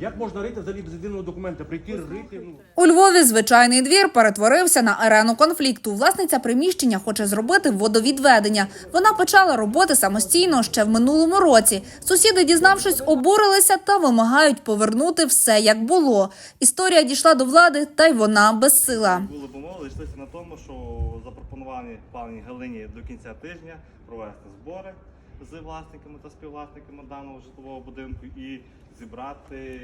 Як можна рити взагалі без єдиного документа? Прийти, рити, ну. У Львові звичайний двір перетворився на арену конфлікту. Власниця приміщення хоче зробити водовідведення. Вона почала роботи самостійно ще в минулому році. Сусіди, дізнавшись, обурилися та вимагають повернути все як було. Історія дійшла до влади, та й вона безсила. Були помови, йшлися на тому, що запропоновані пані Галині до кінця тижня провести збори з власниками та співвласниками даного житлового будинку і зібрати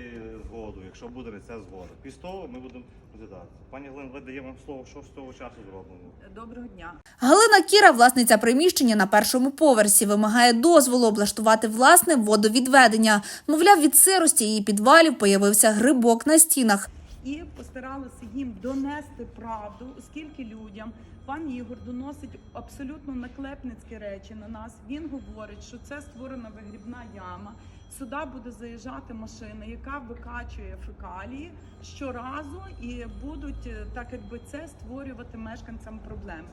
згоду, якщо буде на це згода. Після того ми будемо розглядати. Пані Галина, ви даємо вам слово, що з того часу зроблено. Доброго дня. Галина Кіра, власниця приміщення на першому поверсі, вимагає дозволу облаштувати власне водовідведення. Мовляв, від сирості її підвалів появився грибок на стінах. І постаралися їм донести правду, оскільки людям пан Ігор доносить абсолютно наклепницькі речі на нас. Він говорить, що це створена вигрібна яма. Сюди буде заїжджати машина, яка викачує фекалії щоразу, і будуть е, так, якби це створювати мешканцям проблеми.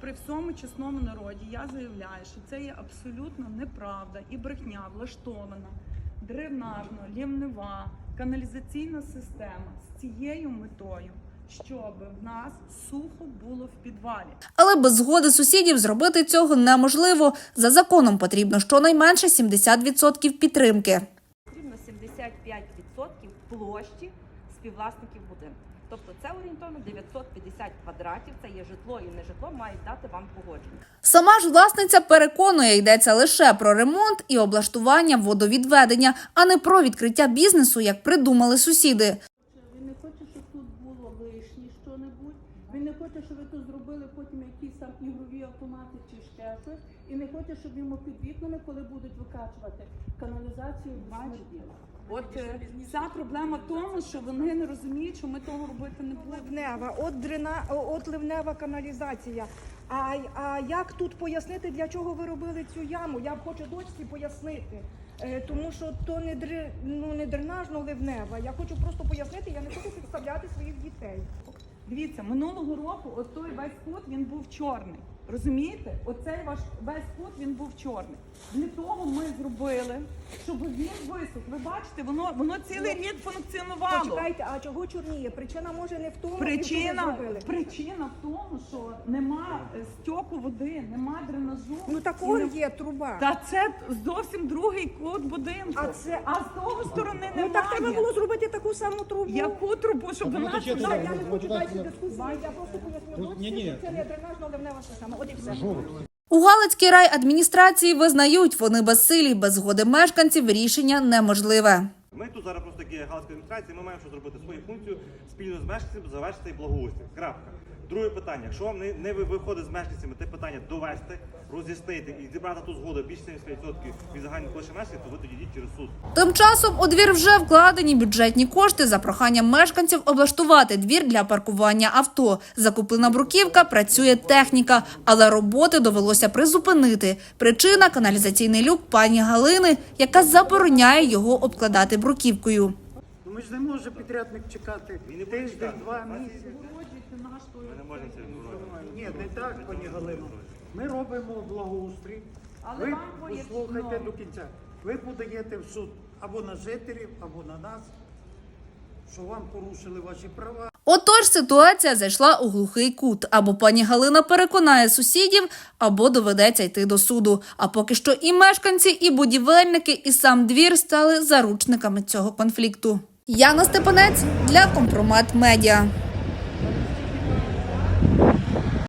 При всьому чесному народі я заявляю, що це є абсолютно неправда і брехня влаштована дренажно, лівнева, каналізаційна система з цією метою, щоб в нас сухо було в підвалі. Але без згоди сусідів зробити цього неможливо. За законом потрібно щонайменше 70% підтримки. потрібно 75% площі співвласників будинку. Тобто це орієнтовно 950 квадратів, це є житло і не житло, мають дати вам погодження. Сама ж власниця переконує, йдеться лише про ремонт і облаштування водовідведення, а не про відкриття бізнесу, як придумали сусіди. Він не хоче, щоб тут було лишнє що-небудь. Він не хоче, щоб ви тут зробили потім якісь там ігрові автомати чи ще щось. І не хоче, щоб йому під вікнами, коли будуть викачувати каналізацію, смерділо. От е, вся проблема в тому, що вони не розуміють, що ми того робити не будемо. Ливнева, от дрена, от ливнева каналізація. А, а як тут пояснити, для чого ви робили цю яму? Я хочу дочці пояснити. Е, тому що то не дри, ну не дренажно ливнева. Я хочу просто пояснити, я не хочу підставляти своїх дітей. Дивіться, минулого року от той весь кут він був чорний. Розумієте? Оцей ваш весь кут він був чорний. Для того ми зробили, щоб він висох. Ви бачите, воно воно цілий рік функціонувало. Почекайте, а чого чорніє? Причина може не в тому, що ви Причина, зробили. причина в тому, що нема е, стьоку води, нема дренажу. Ну І такого не- є труба. Та це зовсім другий кут будинку. А це- а з того сторони Ну немає. так треба було зробити таку саму трубу. Яку трубу, щоб вона сюди- я не хочу дати дискусії, я просто поясню що це не дренажно ливнева система. От і все. У Галицькій райадміністрації визнають, вони безсилі, без згоди мешканців рішення неможливе. Ми тут зараз просто є галицька адміністрація, ми маємо що зробити свою функцію спільно з мешканцями, завершити благоустрій. Крапка. Друге питання. Якщо вам не, не виходить з мешканцями те питання довести, роз'яснити і зібрати ту згоду більше 70% від загальної площі мешканців, то ви тоді йдіть через суд. Тим часом у двір вже вкладені бюджетні кошти за проханням мешканців облаштувати двір для паркування авто. Закуплена бруківка, працює техніка, але роботи довелося призупинити. Причина каналізаційний люк пані Галини, яка забороняє його обкладати бруківкою. Ну, Ми ж не можемо підрядник чекати тиждень, два місяці. Ми не можемо це відбувати. Ні, не так, пані Галино. Ми робимо благоустрій. Але Ви вам послухайте до кінця. Ви подаєте в суд або на жителів, або на нас, що вам порушили ваші права. Отож, ситуація зайшла у глухий кут. Або пані Галина переконає сусідів, або доведеться йти до суду. А поки що і мешканці, і будівельники, і сам двір стали заручниками цього конфлікту. Яна Степанець для компромат медіа.